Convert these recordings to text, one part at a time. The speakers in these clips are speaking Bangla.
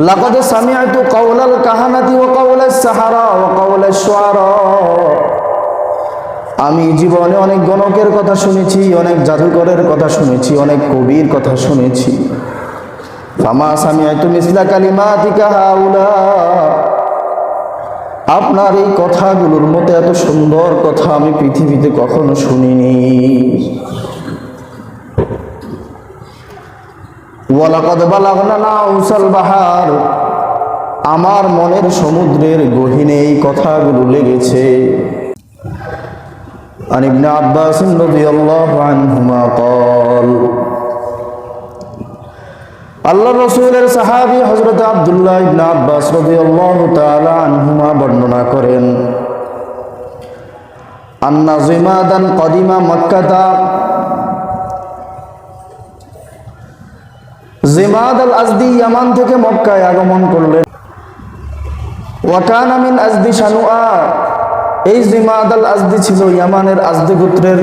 لقد سمعت قول الكهنة وقول السحرة وقول الشعراء আমি জীবনে অনেক গণকের কথা শুনেছি অনেক জাদুকরের কথা শুনেছি অনেক কবির কথা শুনেছি ফামা সামিআতু মিসলা কালিমাতিকা হাউলা আপনার এই কথাগুলোর মতো এত সুন্দর কথা আমি পৃথিবীতে কখনো শুনিনি ওয়ালাকাদ বালাগনা নাউসাল বাহার আমার মনের সমুদ্রের গহীনে এই কথাগুলো লেগেছে عن ابن عباس رضي الله عنهما قال আল্লাহ রসুলের সাহাবি হজরত আবদুল্লাহ ইবনে আব্বাস রাদিয়াল্লাহু তাআলা আনহুমা বর্ণনা করেন আন্না জিমাদান কদিমা মক্কাতা জিমাদ আল আজদি ইয়ামান থেকে মক্কায় আগমন করলেন। ওয়াকানা মিন আজদি শানুআ। এই জিমাদ আল আজদি ছিল ইয়ামানের আজদি গোত্রের,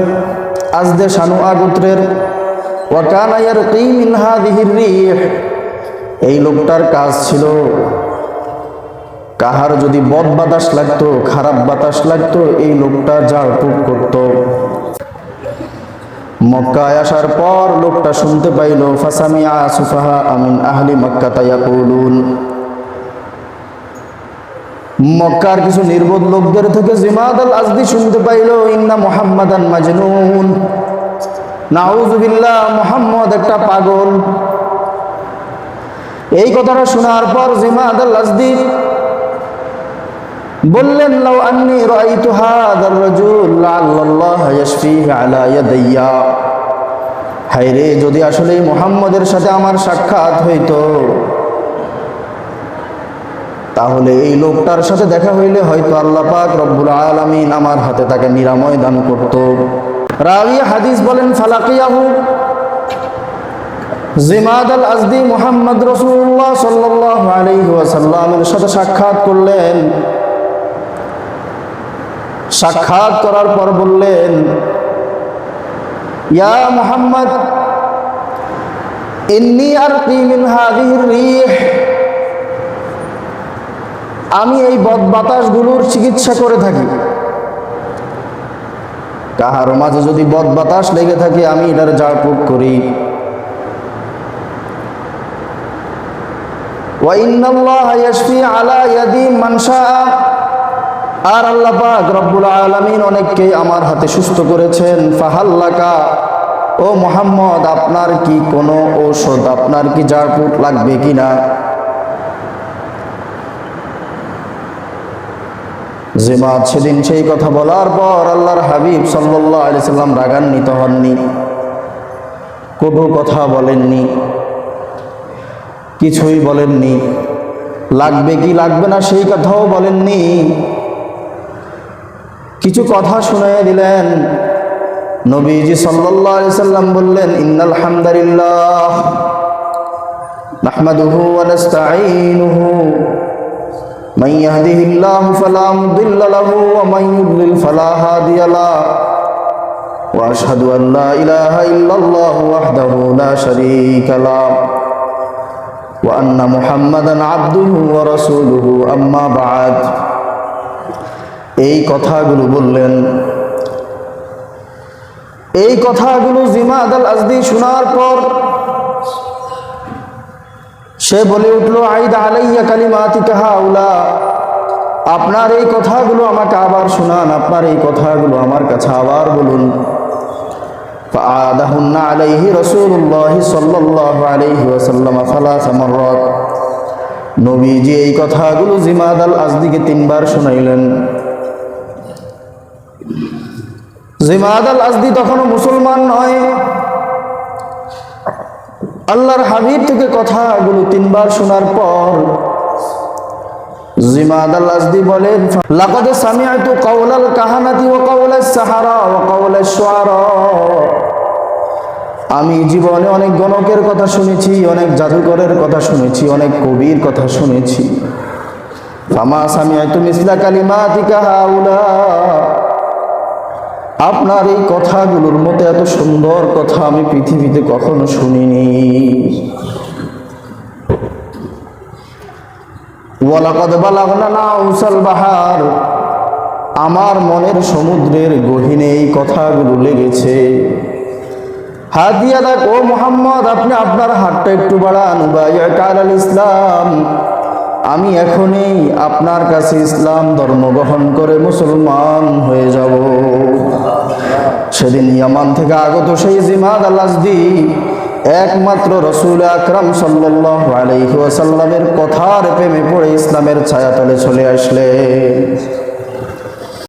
আজদে শানুআ গোত্রের। ওয়াকানা ইয়ারকি মিন হাযিহির রিহ। এই লোকটার কাজ ছিল কাহার যদি বদ বাতাস লাগতো, খারাপ বাতাস লাগতো, এই লোকটা ঝাড়ফুঁক করত। মক্কায় আসার পর লোকটা শুনতে পাইল, ফাসামিয়া সুফাহা আমিন আহলি মক্কা তায়াকুলুন মক্কার কিছু নির্বোধ লোকদের থেকে জিমাদ আল আজদি শুনতে পাইল, ইন্না মুহাম্মাদান মাজনুন। নাউজুবিল্লাহ, মুহাম্মদ একটা পাগল। এই কথাটা শোনার পর জিমাদ আল আজদি বললেন, লাউ আন্নি রাআইতু হাদার রাজুল লাআল্লাল্লাহ ইয়াশফিহি আলা ইয়াদাইয়া। হায়রে যদি আসলে মুহাম্মদের সাথে আমার সাক্ষাৎ হইতো, তাহলে এই লোকটার সাথে দেখা হইলে হয়তো আল্লাহ পাক রব্বুল আলামিন আমার হাতে তাকে নিরাময় দান করত। রাওয়ি হাদিস বলেন, ফালাকিয়াহু জিমাদ আল আজদি মুহাম্মদ রাসূলুল্লাহ সাল্লাল্লাহু আলাইহি ওয়াসাল্লামের সাথে সাক্ষাৎ করলেন। সাক্ষাৎ করার পর বললেন, ইয়া মুহাম্মদ, ইন্নী রিহ আমি এই বদ বাতাসগুলোর চিকিৎসা করে থাকি। কাহার মাঝে যদি বদ বাতাস লেগে থাকে, আমি এটার ঝাড়ফুঁক করি। আর আল্লাহ পাক রব্বুল আলামিন অনেককে আমার হাতে সুস্থ করেছেন। ফাহাল্লাকা, ও মোহাম্মদ, আপনার কি কোনো ঔষধ, আপনার কি ঝাড়ফুঁক লাগবে কিনা? জেমাত সেদিন সেই কথা বলার পর আল্লাহর হাবিব সাল্লাহ আলি সাল্লাম রাগান্বিত হননি। কটু কথা বলেননি। কিছুই বলেননি। লাগবে কি লাগবে না সেই কথাও বলেননি। কিছু কথা শুনিয়ে দিলেন। নবীজি সাল্লাল্লাহু আলাইহি সাল্লাম বললেন, ইন্নাল হামদুলিল্লাহ নাহমাদুহু ওয়া নাস্তাঈনুহু। মান ইয়াহদিহিল্লাহু ফালা মুদিল্লা লাহু ওয়া মান ইউদ্লিল ফালা হাদিয়া লাহু। ওয়া আশহাদু আন লা ইলাহা ইল্লাল্লাহু ওয়াহদাহু লা শারীকা লাহু। ওয়া আন্না মুহাম্মাদান আবদুহু ওয়া এই কথাগুলো বললেন এই কথাগুলো জিমাদ আল আজদি শোনার পর সে বলে উঠল আইদ আলাইয়া কালিমাতিকা হাউলা আপনার এই কথাগুলো আমাকে আবার শোনান আপনার এই কথাগুলো আমার কাছে আবার বলুন فعادهن عليه رسول الله صلى الله عليه وسلم ثلاث مرات নবীজি এই কথাগুলো জিমাদ আল আজদিকে তিনবার শোনাইলেন জিমাদ আল আজদি তখনও মুসলমান নয়। আল্লাহর হাবিব থেকে কথাগুলো তিনবার শোনার পর জিমাদ আল আজদি বলেন, লাকাদ সামিআতু কাওলাল কাহানাতি ওয়া কাওলাস সাহারা ওয়া কাওলাস শুআরা আমি জীবনে অনেক গণকের কথা শুনেছি, অনেক জাদুকরের কথা শুনেছি, অনেক কবির কথা শুনেছি। ফামা সামিআতু মিসলা কালিমাতিকা হাউলা। আপনার এই কথাগুলোর মতো এত সুন্দর কথা আমি পৃথিবীতে কখনো শুনিনি। বালাগনা নাউসাল বাহার। আমার মনের সমুদ্রের গহীনে এই কথাগুলো লেগেছে। হাত দিয়া দেখ ও মোহাম্মদ, আপনি আপনার হাতটা একটু বাড়ান। আল ইসলাম। আমি এখনই আপনার কাছে ইসলাম ধর্ম গ্রহণ করে মুসলমান হয়ে যাব। সেদিন ইয়ামান থেকে আগত সেই জিমাদ আল্লাজদি একমাত্র রসুল আকরাম সাল্লাল্লাহু আলাইহি ওয়াসাল্লামের কথার প্রেমে পড়ে ইসলামের ছায়াতলে চলে আসলেন।